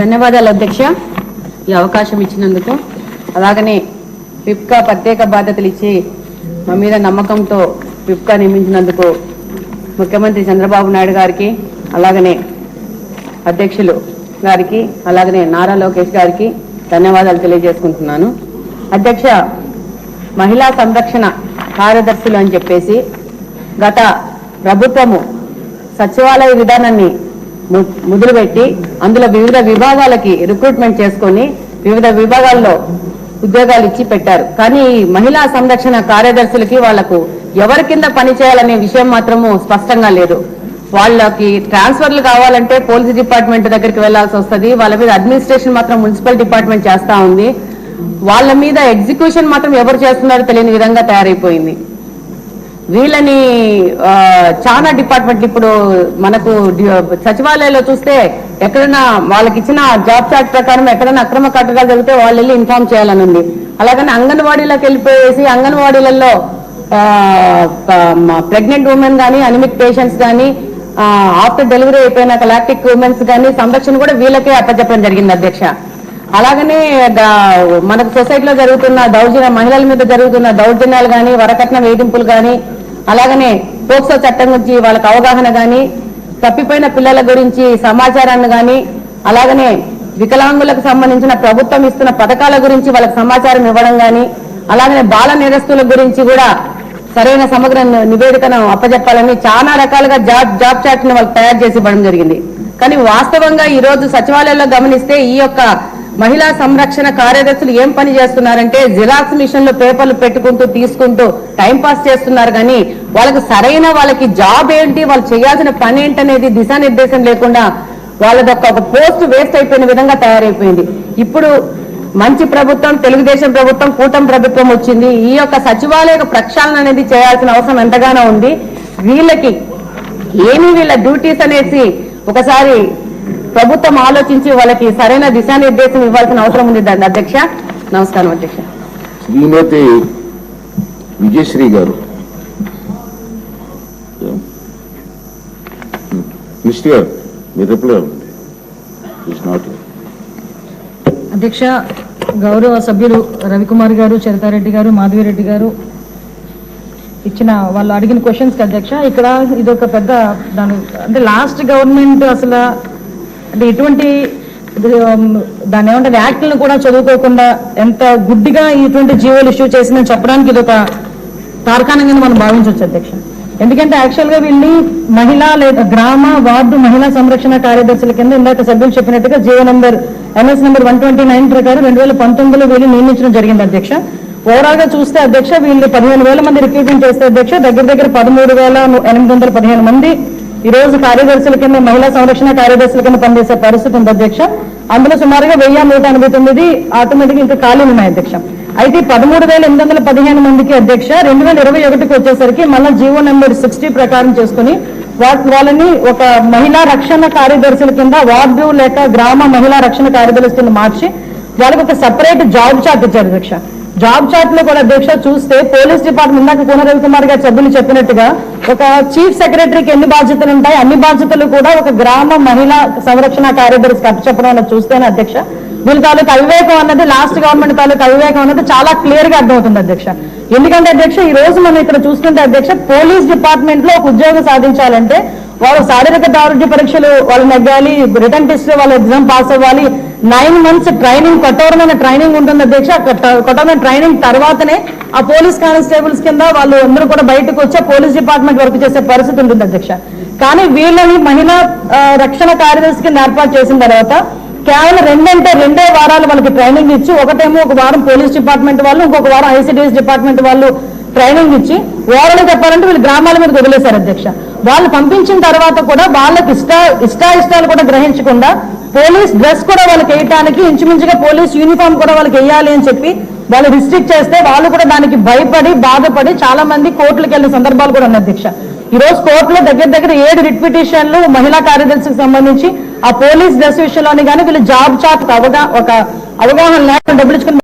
ధన్యవాదాలు అధ్యక్ష ఈ అవకాశం ఇచ్చినందుకు. అలాగనే పిప్కా ప్రత్యేక బాధ్యతలు ఇచ్చి మా మీద నమ్మకంతో పిప్కా నియమించినందుకు ముఖ్యమంత్రి చంద్రబాబు నాయుడు గారికి అలాగనే అధ్యక్షులు గారికి అలాగనే నారా లోకేష్ గారికి ధన్యవాదాలు తెలియజేసుకుంటున్నాను. అధ్యక్ష మహిళా సంరక్షణ కార్యదర్శులు అని చెప్పేసి గత ప్రభుత్వము సచివాలయ విధానాన్ని మొదలుపెట్టి అందులో వివిధ విభాగాలకి రిక్రూట్మెంట్ చేసుకొని వివిధ విభాగాల్లో ఉద్యోగాలు ఇచ్చి పెట్టారు. కానీ ఈ మహిళా సంరక్షణ కార్యదర్శులకి వాళ్ళకు ఎవరి కింద పని చేయాలనే విషయం మాత్రము స్పష్టంగా లేదు. వాళ్ళకి ట్రాన్స్ఫర్లు కావాలంటే పోలీస్ డిపార్ట్మెంట్ దగ్గరికి వెళ్ళాల్సి వస్తుంది. వాళ్ళ మీద అడ్మినిస్ట్రేషన్ మాత్రం మున్సిపల్ డిపార్ట్మెంట్ చేస్తా ఉంది. వాళ్ళ మీద ఎగ్జిక్యూషన్ మాత్రం ఎవరు చేస్తున్నారో తెలియని విధంగా తయారైపోయింది. వీళ్ళని చాలా డిపార్ట్మెంట్లు ఇప్పుడు మనకు సచివాలయంలో చూస్తే ఎక్కడైనా వాళ్ళకి ఇచ్చిన జాబ్ చార్ట్ ప్రకారం ఎక్కడైనా అక్రమ కట్టడాలు జరిగితే వాళ్ళు వెళ్ళి ఇన్ఫార్మ్ చేయాలని ఉంది. అలాగని అంగన్వాడీలోకి వెళ్ళిపోయేసి అంగన్వాడీలలో ప్రెగ్నెంట్ ఉమెన్ కానీ అనిమిక్ పేషెంట్స్ కానీ ఆఫ్టర్ డెలివరీ అయిపోయిన లాక్టిక్ ఉమెన్స్ కానీ సంరక్షణ కూడా వీళ్ళకే అప్పచెప్పడం జరిగింది అధ్యక్ష. అలాగనే మనకు సొసైటీలో జరుగుతున్న దౌర్జన్య మహిళల మీద జరుగుతున్న దౌర్జన్యాలు కానీ వరకట్న వేధింపులు కానీ అలాగనే పోక్సో చట్టం గురించి వాళ్ళకి అవగాహన కానీ తప్పిపోయిన పిల్లల గురించి సమాచారాన్ని కానీ అలాగనే వికలాంగులకు సంబంధించిన ప్రభుత్వం ఇస్తున్న పథకాల గురించి వాళ్ళకి సమాచారం ఇవ్వడం కానీ అలాగనే బాల నేరస్తుల గురించి కూడా సరైన సమగ్ర నివేదికను అప్పజెప్పాలని చాలా రకాలుగా జాబ్ జాబ్ చార్ట్ని వాళ్ళకి తయారు చేసి ఇవ్వడం జరిగింది. కానీ వాస్తవంగా ఈ రోజు సచివాలయంలో గమనిస్తే ఈ యొక్క మహిళా సంరక్షణ కార్యదర్శులు ఏం పని చేస్తున్నారంటే జిరాక్స్ మిషన్లో పేపర్లు పెట్టుకుంటూ తీసుకుంటూ టైం పాస్ చేస్తున్నారు. కానీ వాళ్ళకి సరైన వాళ్ళకి జాబ్ ఏంటి వాళ్ళు చేయాల్సిన పని ఏంటనేది దిశానిర్దేశం లేకుండా వాళ్ళదొక్క ఒక పోస్ట్ వేస్ట్ అయిపోయిన విధంగా తయారైపోయింది. ఇప్పుడు మంచి ప్రభుత్వం తెలుగుదేశం ప్రభుత్వం కూటమి ప్రభుత్వం వచ్చింది. ఈ యొక్క సచివాలయ ప్రక్షాళన అనేది చేయాల్సిన అవసరం ఎంతగానో ఉంది. వీళ్ళకి ఏమి వీళ్ళ డ్యూటీస్ అనేసి ఒకసారి ప్రభుత్వం ఆలోచించి వాళ్ళకి సరైన దిశానిర్దేశం ఇవ్వాల్సిన అవసరం ఉంది దాని అధ్యక్ష. నమస్కారం అధ్యక్ష. శ్రీమతి విజయశ్రీ గారు. మిస్టర్ గారు మీరు రిప్లై అవ్వండి ఇట్స్ నాట్ అధ్యక్ష గౌరవ సభ్యులు రవికుమార్ గారు చరితారెడ్డి గారు మాధవిరెడ్డి గారు ఇచ్చిన వాళ్ళు అడిగిన క్వశ్చన్స్ అధ్యక్ష ఇక్కడ ఇది ఒక పెద్ద దాని అంటే లాస్ట్ గవర్నమెంట్ అసలు అంటే ఇటువంటి దాని దాన్ని ఏమంటారు యాక్ట్లను కూడా చదువుకోకుండా ఎంత గుడ్డిగా ఇటువంటి జీవోలు ఇష్యూ చేసిందని చెప్పడానికి ఇది ఒక తార్కాణంగా మనం భావించవచ్చు అధ్యక్ష. ఎందుకంటే యాక్చువల్గా వీళ్ళని మహిళా లేదా గ్రామ వార్డు మహిళా సంరక్షణ కార్యదర్శుల కింద ఇందాక సభ్యులు చెప్పినట్టుగా GO number MS number one twenty nine ప్రకారం రెండు వేల పంతొమ్మిదిలో వీళ్ళు నియమించడం జరిగింది అధ్యక్ష. ఓవరాల్గా చూస్తే అధ్యక్ష వీళ్ళు పదిహేను వేల మంది రిక్రూట్మెంట్ చేస్తే అధ్యక్ష దగ్గర దగ్గర పదమూడు వేల ఎనిమిది వందల పదిహేను మంది ఈ రోజు కార్యదర్శుల కింద మహిళా సంరక్షణ కార్యదర్శుల కింద పనిచేసే పరిస్థితి ఉంది అధ్యక్ష. అందులో సుమారుగా వెయ్యి నూట ఎనభై తొమ్మిది ఆటోమేటిక్ ఇంకా ఖాళీలు ఉన్నాయి అధ్యక్ష. అయితే పదమూడు వేల ఎనిమిది వందల పదిహేను మందికి అధ్యక్ష రెండు వేల ఇరవై ఒకటికి వచ్చేసరికి మళ్ళీ జీవో నెంబర్ సిక్స్టీ ప్రకారం చేసుకుని వాళ్ళని ఒక మహిళా రక్షణ కార్యదర్శుల కింద వార్డు లేక గ్రామ మహిళా రక్షణ కార్యదర్శుల కింద మార్చి వాళ్ళకి ఒక సపరేట్ జాబ్ చార్ట్ ఇచ్చారు అధ్యక్ష. జాబ్ చార్ట్లో కూడా అధ్యక్ష చూస్తే పోలీస్ డిపార్ట్మెంట్ ఇందాక కోన రవికుమార్ గారు సభ్యులు చెప్పినట్టుగా ఒక చీఫ్ సెక్రటరీకి ఎన్ని బాధ్యతలు ఉంటాయి? అన్ని బాధ్యతలు కూడా ఒక గ్రామ మహిళా సంరక్షణ కార్యదర్శికి అప్పచెప్పడం అన్నది చూస్తేనే అధ్యక్ష. వీళ్ళ తాలూకు అవివేకం అన్నది లాస్ట్ గవర్నమెంట్ తాలూకు అవివేకం అన్నది చాలా క్లియర్గా అర్థమవుతుంది అధ్యక్ష. ఎందుకంటే అధ్యక్ష ఈ రోజు మనం ఇక్కడ చూసుకుంటే అధ్యక్ష పోలీస్ డిపార్ట్మెంట్లో ఒక ఉద్యోగం సాధించాలంటే వాళ్ళు శారీరక దారుఢ్య పరీక్షలు వాళ్ళు నెగ్గాలి రిటర్న్ టెస్ట్ వాళ్ళు ఎగ్జామ్ పాస్ అవ్వాలి నైన్ మంత్స్ ట్రైనింగ్ కఠోరమైన ట్రైనింగ్ ఉంటుంది అధ్యక్ష. కఠోరమైన ట్రైనింగ్ తర్వాతనే ఆ పోలీస్ కానిస్టేబుల్స్ కింద వాళ్ళు అందరూ కూడా బయటకు వచ్చి పోలీస్ డిపార్ట్మెంట్ వర్క్ చేసే పరిస్థితి ఉంటుంది అధ్యక్ష. కానీ వీళ్ళని మహిళా రక్షణ కార్యదర్శి కింద ఏర్పాటు చేసిన తర్వాత కేవలం రెండంటే రెండే వారాలు వాళ్ళకి ట్రైనింగ్ ఇచ్చి ఒకటేమో ఒక వారం పోలీస్ డిపార్ట్మెంట్ వాళ్ళు ఇంకొక వారం ఐసీడీఎస్ డిపార్ట్మెంట్ వాళ్ళు ట్రైనింగ్ ఇచ్చి ఓవరాల్ చెప్పాలంటే వీళ్ళు గ్రామాల మీద వదిలేశారు అధ్యక్ష. వాళ్ళు పంపించిన తర్వాత కూడా వాళ్ళకి ఇష్ట ఇష్టాయిష్టాలు కూడా గ్రహించకుండా పోలీస్ డ్రెస్ కూడా వాళ్ళకి వేయటానికి ఇంచుమించుగా పోలీస్ యూనిఫామ్ కూడా వాళ్ళకి వేయాలి అని చెప్పి వాళ్ళు రిస్ట్రిక్ట్ చేస్తే వాళ్ళు కూడా దానికి భయపడి బాధపడి చాలా మంది కోర్టులకు వెళ్ళిన సందర్భాలు కూడా ఉన్నాయి అధ్యక్ష ఈ రోజు కోర్టులో దగ్గర దగ్గర ఏడు రిట్ పిటిషన్లు మహిళా కార్యదర్శికి సంబంధించి ఆ పోలీస్ డ్రెస్ విషయంలోని కానీ వీళ్ళు జాబ్ చాట్ అవగా ఒక అవగాహన లేకుండా డబ్బులు